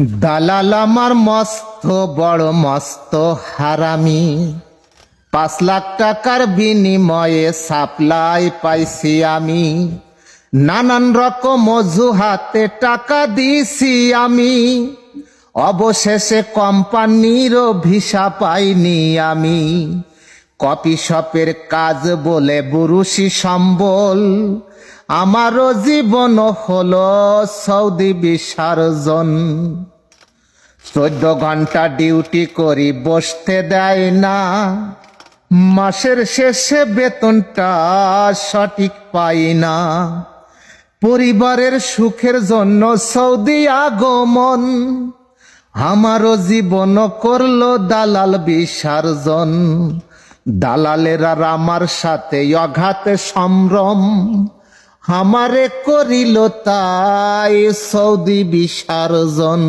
দালাল আমার মস্ত, বড় মস্ত হারামি। পাঁচ লাখ টাকার বিনিময়ে সাপ্লাই পাইছি আমি। নানান রকম অজুহাতে টাকা দিছি আমি। অবশেষে কোম্পানিরও ভিসা পাইনি আমি। কপি শপের কাজ বলে বুরুষি সম্বল। আমারও জীবন হলো সৌদি বিসর্জন চোদ্দ ঘণ্টা ডিউটি করি, বসতে দেয় না। মাসের শেষে বেতনটা সঠিক পাই না। পরিবারের সুখের জন্য সৌদি আগমন। আমারও জীবন করল দালাল বিসর্জন দালালেরা আমার সাথে অঘাতে সম্ভ্রম। আমারে করিল তাই সৌদি বিসর্জন।